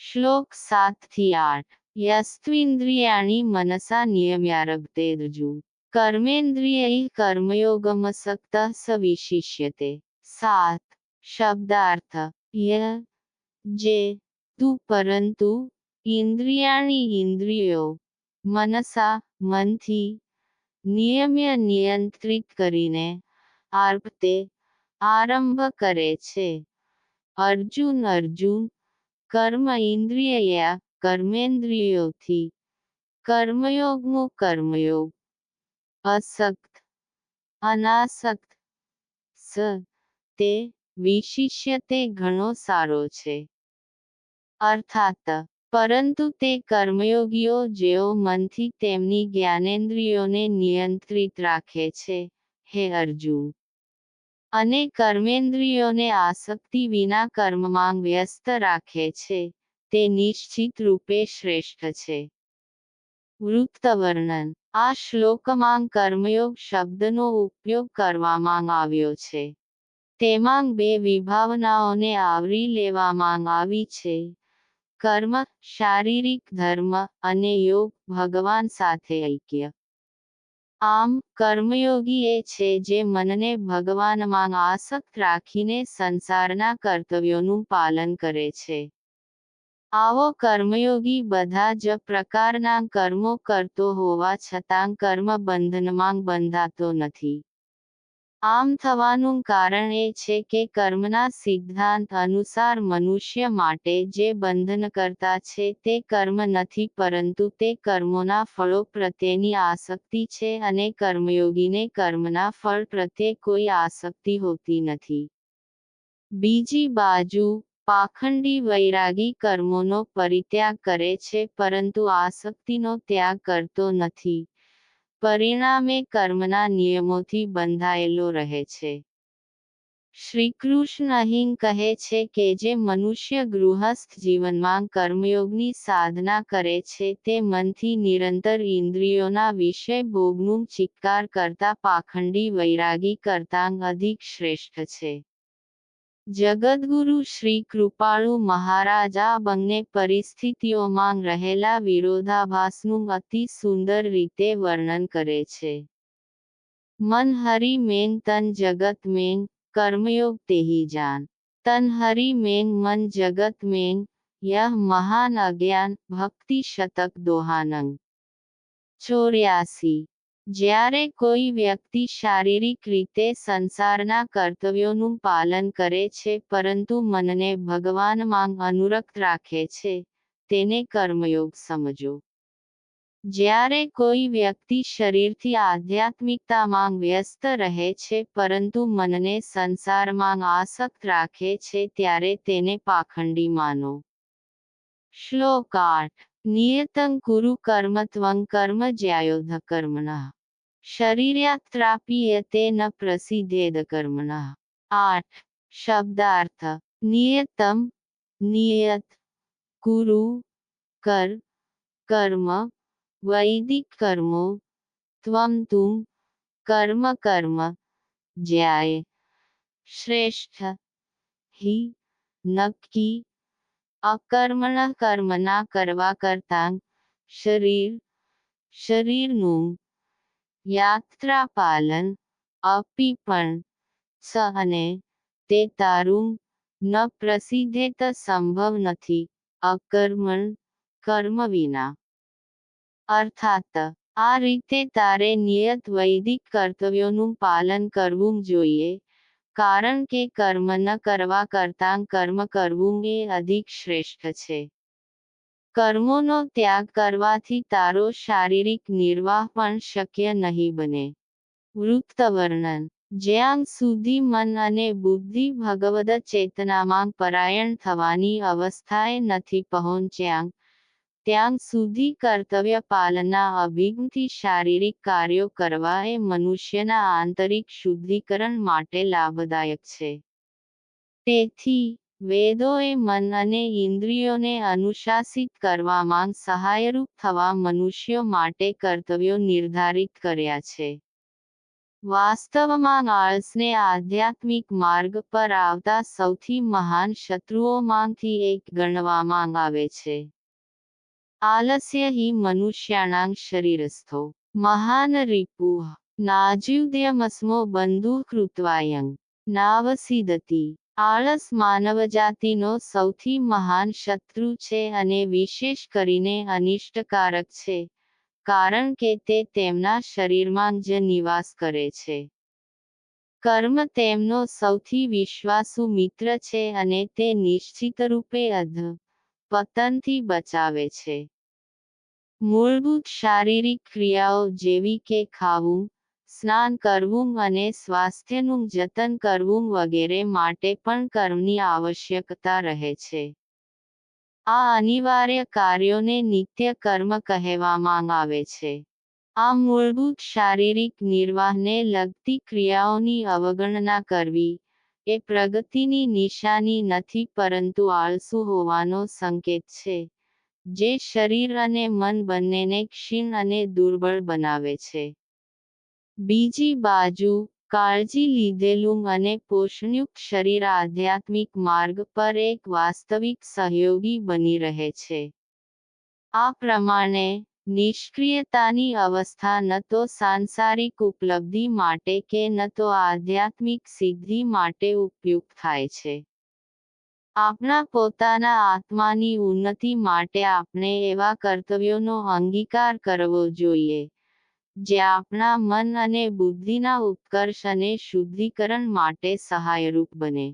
શ્લોક સાતથી આઠ યસ્ત્વિન્દ્રિયાણિ મનસા નિયમ્યારભતે ઋજુ કર્મેન્દ્રિયૈ કર્મયોગમસક્તઃ સ વિશિષ્યતે સાત શબ્દાર્થ ય જે તું પરંતુ ઇન્દ્રિયાણી ઇન્દ્રિયો મનસા મનથી નિયમ્ય નિયંત્રિત કરીને આર્પતે આરંભ કરે છે અર્જુન અર્જુન કર્મ ઇન્દ્રિયયા કર્મેન્દ્રિયોથી. કર્મયોગનો કર્મયોગ. અસક્ત અનાસક્ત સ, તે વિશિષ્ય તે ઘણો સારો છે. અર્થાત, પરંતુ તે કર્મયોગીઓ જેઓ મનથી તેમની જ્ઞાનેન્દ્રિયોને નિયંત્રિત રાખે છે. હે અર્જુન અને કર્મેન્દ્રિયોને આસક્તિ વિના કર્મમાં વ્યસ્ત રાખે છે, તે નિશ્ચિત રૂપે શ્રેષ્ઠ છે. વૃત્તવર્ણન. આ શ્લોકમાં કર્મયોગ શબ્દનો ઉપયોગ કરવામાં આવ્યો છે. તેમાં બે વિભાવનાઓને આવરી લેવામાં આવી છે. કર્મ, શારીરિક ધર્મ અને યોગ ભગવાન સાથે ઐક્ય. આમ, કર્મયોગી એ છે જે મનને ભગવાનમાં આસક્ત રાખીને સંસારના કર્તવ્યોનું પાલન કરે છે. આવો કર્મયોગી બધા જ પ્રકારના કર્મો કરતો હોવા છતાં કર્મ બંધનમાં બંધાતો નથી. આમ થવાનું કારણ એ છે કે કર્મના સિદ્ધાંત અનુસાર મનુષ્ય માટે જે બંધનકર્તા છે તે કર્મ નથી પરંતુ તે કર્મોના ફળો પ્રત્યેની આસક્તિ છે અને કર્મયોગીને કર્મના ફળ પ્રત્યે કોઈ આસક્તિ હોતી નથી. બીજી બાજુ, પાખંડી વૈરાગી કર્મોનો પરિત્યાગ કરે છે પરંતુ આસક્તિનો ત્યાગ કરતો નથી. પરિણામે કર્મના નિયમોથી બંધાયેલો રહે છે. શ્રી કૃષ્ણ અહીં કહે છે કે જે મનુષ્ય ગૃહસ્થ જીવનમાં કર્મયોગની સાધના કરે છે તે મનથી નિરંતર ઇન્દ્રિયોના વિષય ભોગનું ચિત્કાર કરતા પાખંડી વૈરાગી કરતાં અધિક શ્રેષ્ઠ છે. જગદગુરુ શ્રી કૃપાળુ મહારાજ આ બંને પરિસ્થિતિઓમાં રહેલા વિરોધાભાસનું અતિ સુંદર રીતે વર્ણન કરે છે. મન હરિ મેન તન જગત મેન કર્મયોગ તેહી જાન. તન હરિ મેન મન જગત મેન યહ મહાન અજ્ઞાન ભક્તિ શતક દોહાનંગ. ચોર્યાસી જ્યારે કોઈ વ્યક્તિ શારીરિક રીતે સંસારના કર્તવ્યોનું પાલન કરે છે, પરંતુ મનને ભગવાનમાં અનુરક્ત રાખે છે, તેને કર્મયોગ સમજો. જ્યારે કોઈ વ્યક્તિ શરીરથી આધ્યાત્મિકતામાં વ્યસ્ત રહે છે, પરંતુ મનને સંસારમાં આસક્ત રાખે છે, ત્યારે તેને પાખંડી માનો. શ્લોક આઠ નિયતં કુરુ કર્મત્વં કર્મ જ્યાયોધ કર્મણઃ શરીર્યાત્રાપીયતે ન પ્રસિદ્ધેદ કર્મણઃ આઠ શબ્દાર્થ નિયતમ નિયત કુરુ કર કર્મ વૈદિક કર્મો ત્વમ તું કર્મ કર્મ જ્યાય શ્રેષ્ઠ હિ નક્કી અકર્મણ કર્મ ના કરવા કરતાં શરીર શરીરનું યાત્રા પાલન અપી પણ સ તે તારું ન પ્રસિદ્ધેત સંભવ નથી, અકર્મણ, કર્મ વિના. અર્થાત, આ રીતે તારે નિયત વૈદિક કર્તવ્યોનું પાલન કરવું જોઈએ, કારણ કે કર્મ ન કરવા કરતાં કર્મ કરવું એ અધિક શ્રેષ્ઠ છે. કર્મોનો ત્યાગ કરવાથી તારો શારીરિક નિર્વાહ પણ શક્ય નહીં બને. વૃત્તવર્ણન. જ્યાં સુધી મન અને બુદ્ધિ ભગવદ ચેતનામાં પરાયણ થવાની અવસ્થાએ નથી પહોંચ્યા, ત્યાં સુધી કર્તવ્ય પાલના અભિગમથી શારીરિક કાર્યો કરવા એ મનુષ્યના આંતરિક શુદ્ધિકરણ માટે લાભદાયક છે. તેથી વેદોએ મન અને ઇન્દ્રિયોને અનુશાસિત કરવામાં સહાયરૂપ થવા મનુષ્યો માટે કર્તવ્યો નિર્ધારિત કર્યા છે. વાસ્તવમાં આળસને આધ્યાત્મિક માર્ગ પર આવતા સૌથી મહાન શત્રુઓમાંથી એક ગણવામાં આવે છે. આલસ્ય હિ મનુષ્યાણાં શરીરસ્થો. મહાન રિપુ નાજ્યુદ્યમસ્મો બંધુ કૃત્વાયં નાવસીદતી. આળસ માનવજાતિનો સૌથી મહાન શત્રુ છે અને વિશેષ કરીને અનિષ્ટકારક છે, કારણ કે તે તેમના શરીરમાં જ નિવાસ કરે છે. કર્મ તેમનો સૌથી વિશ્વાસુ મિત્ર છે અને તે નિશ્ચિત રૂપે અધ પતનથી બચાવે છે. મૂળભૂત શારીરિક ક્રિયાઓ જેવી કે ખાવું સ્નાન કરવું અને સ્વાસ્થ્યનું જતન કરવું વગેરે માટે પણ કર્મની આવશ્યકતા રહે છે. આ અનિવાર્ય કાર્યોને નિત્ય કર્મ કહેવામાં આવે છે. આ મૂળભૂત શારીરિક નિર્વાહને લગતી ક્રિયાઓની અવગણના કરવી એ પ્રગતિની નિશાની નથી પરંતુ આળસુ હોવાનો સંકેત છે, જે શરીર અને મન બંનેને ક્ષીણ અને દુર્બળ બનાવે છે. બીજી બાજુ, કાળજી લીધેલું અને પોષણયુક્ત શરીર આધ્યાત્મિક માર્ગ પર એક વાસ્તવિક સહયોગી બની રહે છે. આ પ્રમાણે, નિષ્ક્રિયતાની અવસ્થા ન તો સાંસારિક ઉપલબ્ધિ માટે કે ન તો આધ્યાત્મિક સિદ્ધિ માટે ઉપયુક્ત થાય છે. આપણા પોતાના આત્માની ઉન્નતિ માટે આપણે એવા કર્તવ્યોનો અંગીકાર કરવો જોઈએ. જે આપણા મન અને બુદ્ધિના ઉત્કર્ષ અને શુદ્ધિકરણ માટે સહાયરૂપ બને.